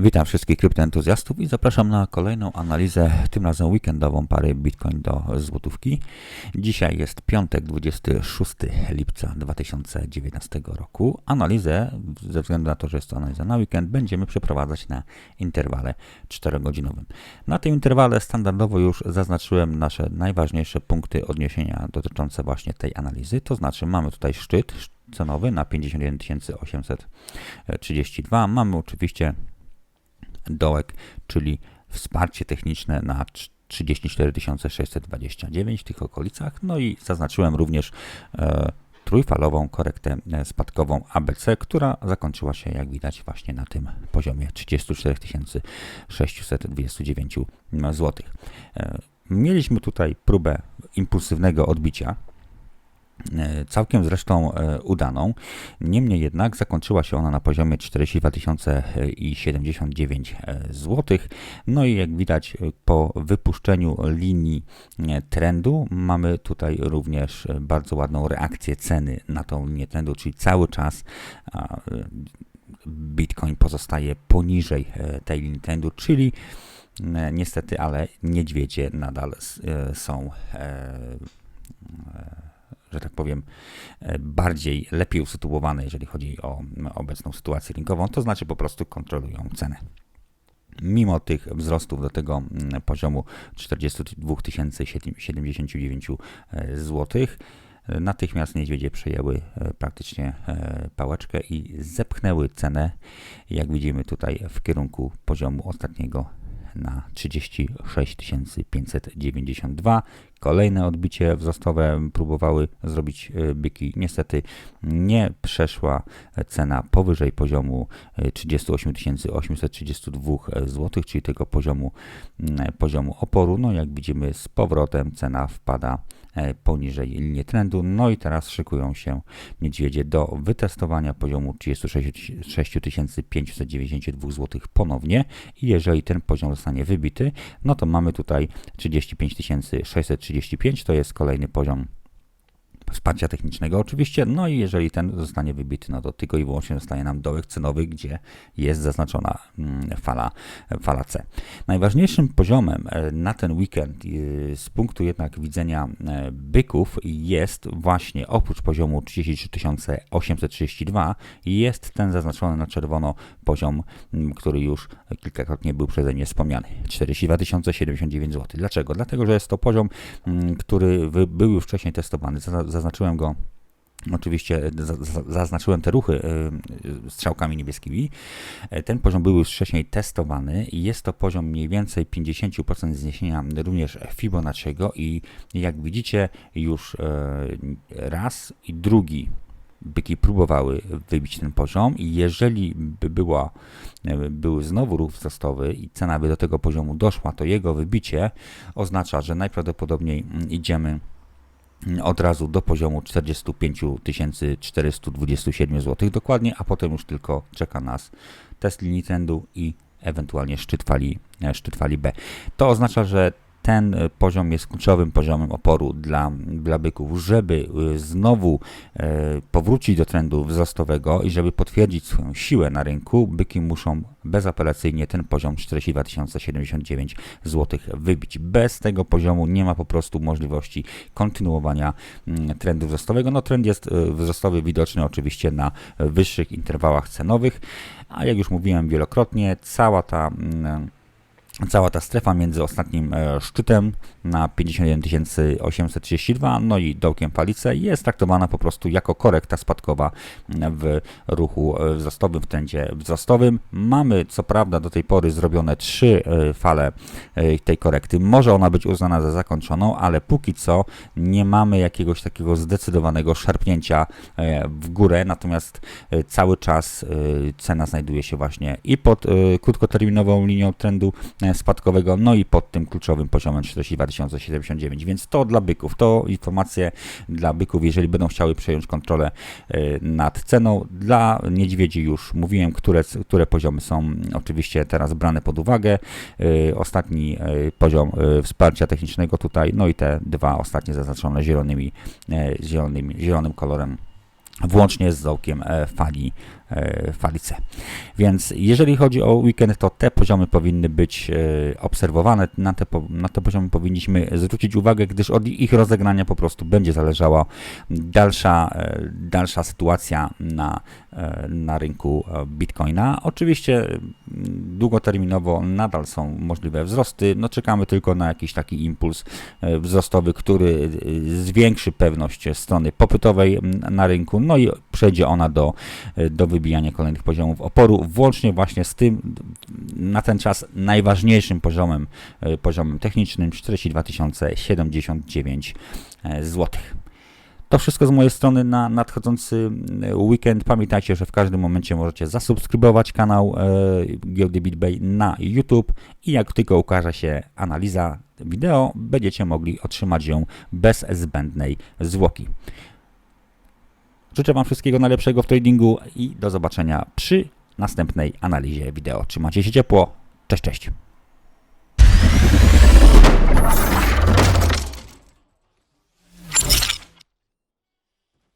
Witam wszystkich kryptoentuzjastów i zapraszam na kolejną analizę, tym razem weekendową pary Bitcoin do złotówki. Dzisiaj jest piątek, 26 lipca 2019 roku. Analizę, ze względu na to, że jest to analiza na weekend, będziemy przeprowadzać na interwale 4-godzinowym. Na tym interwale standardowo już zaznaczyłem nasze najważniejsze punkty odniesienia dotyczące właśnie tej analizy, to znaczy mamy tutaj szczyt cenowy na 51 832. Mamy oczywiście dołek, czyli wsparcie techniczne na 34 629 w tych okolicach. No i zaznaczyłem również e, trójfalową korektę e, spadkową ABC, która zakończyła się, jak widać, właśnie na tym poziomie 34 629 zł. Mieliśmy tutaj próbę impulsywnego odbicia całkiem zresztą e, udaną. Niemniej jednak zakończyła się ona na poziomie 42 079 zł. No i jak widać po wypuszczeniu linii e, trendu mamy tutaj również bardzo ładną reakcję ceny na tą linię trendu, czyli cały czas Bitcoin pozostaje poniżej tej linii trendu, czyli niestety, ale niedźwiedzie nadal są że tak powiem, e, bardziej, lepiej usytuowane, jeżeli chodzi o obecną sytuację rynkową, to znaczy po prostu kontrolują cenę. Mimo tych wzrostów do tego poziomu 42 079 zł, natychmiast niedźwiedzie przejęły e, praktycznie e, pałeczkę i zepchnęły cenę, jak widzimy tutaj, w kierunku poziomu ostatniego na 36 592. Kolejne odbicie wzrostowe próbowały zrobić e, byki. Niestety nie przeszła cena powyżej poziomu 38 832 zł, czyli tego poziomu, poziomu oporu. No jak widzimy z powrotem cena wpada E, poniżej linii trendu. No i teraz szykują się niedźwiedzie do wytestowania poziomu 36 592 zł ponownie i jeżeli ten poziom zostanie wybity, no to mamy tutaj 35 635, to jest kolejny poziom wsparcia technicznego oczywiście, no i jeżeli ten zostanie wybity, no to tylko i wyłącznie zostaje nam dołek cenowy, gdzie jest zaznaczona mm, fala, fala C. Najważniejszym poziomem e, na ten weekend e, z punktu jednak widzenia e, byków jest właśnie oprócz poziomu 33 832 jest ten zaznaczony na czerwono poziom, który już kilkakrotnie był przeze mnie wspomniany, 42 079 zł. Dlaczego? Dlatego, że jest to poziom, który był już wcześniej testowany, zaznaczyłem go Oczywiście zaznaczyłem te ruchy y, strzałkami niebieskimi. E, ten poziom był już wcześniej testowany i jest to poziom mniej więcej 50% zniesienia również Fibonacciego i jak widzicie już e, raz i drugi byki próbowały wybić ten poziom i jeżeli by była, e, był znowu ruch wzrostowy i cena by do tego poziomu doszła, to jego wybicie oznacza, że najprawdopodobniej mm, idziemy od razu do poziomu 45 427 zł dokładnie, a potem już tylko czeka nas test linii trendu i ewentualnie szczyt fali, e, szczyt fali B. To oznacza, że ten e, poziom jest kluczowym poziomem oporu dla, dla byków, żeby e, znowu e, powrócić do trendu wzrostowego i żeby potwierdzić swoją siłę na rynku, byki muszą bezapelacyjnie ten poziom 42 079 zł wybić. Bez tego poziomu nie ma po prostu możliwości kontynuowania mm, trendu wzrostowego. No trend jest wzrostowy widoczny oczywiście na wyższych interwałach cenowych, a jak już mówiłem wielokrotnie, cała ta mm, cała ta strefa między ostatnim e, szczytem na 51 832 no i dołkiem falice jest traktowana po prostu jako korekta spadkowa w ruchu e, wzrostowym, w trendzie wzrostowym. Mamy co prawda do tej pory zrobione trzy e, fale tej korekty. Może ona być uznana za zakończoną, ale póki co nie mamy jakiegoś takiego zdecydowanego szarpnięcia w górę, natomiast cały czas cena znajduje się właśnie i pod krótkoterminową linią trendu spadkowego, no i pod tym kluczowym poziomem 42 079, więc to dla byków, to informacje dla byków, jeżeli będą chciały przejąć kontrolę e, nad ceną. Dla niedźwiedzi już mówiłem, które, które poziomy są oczywiście teraz brane pod uwagę. E, ostatni e, poziom wsparcia technicznego tutaj, no i te dwa ostatnie zaznaczone zielonymi, zielonym, kolorem włącznie z dołkiem fali e, fali C. Więc jeżeli chodzi o weekend, to te poziomy powinny być e, obserwowane, na te, na te poziomy powinniśmy zwrócić uwagę, gdyż od ich rozegrania po prostu będzie zależała dalsza, e, dalsza sytuacja na, e, na rynku Bitcoina. Oczywiście m, długoterminowo nadal są możliwe wzrosty, no czekamy tylko na jakiś taki impuls wzrostowy, który zwiększy pewność strony popytowej na rynku, no i przejdzie ona do, e, do wybijania kolejnych poziomów oporu, włącznie właśnie z tym na ten czas najważniejszym poziomem, e, poziomem technicznym 42 079 zł. To wszystko z mojej strony na nadchodzący e, weekend. Pamiętajcie, że w każdym momencie możecie zasubskrybować kanał e, Giełdy BitBay na YouTube i jak tylko ukaże się analiza wideo, będziecie mogli otrzymać ją bez zbędnej zwłoki. Życzę Wam wszystkiego najlepszego w tradingu i do zobaczenia przy następnej analizie wideo. Trzymajcie się ciepło. Cześć, cześć.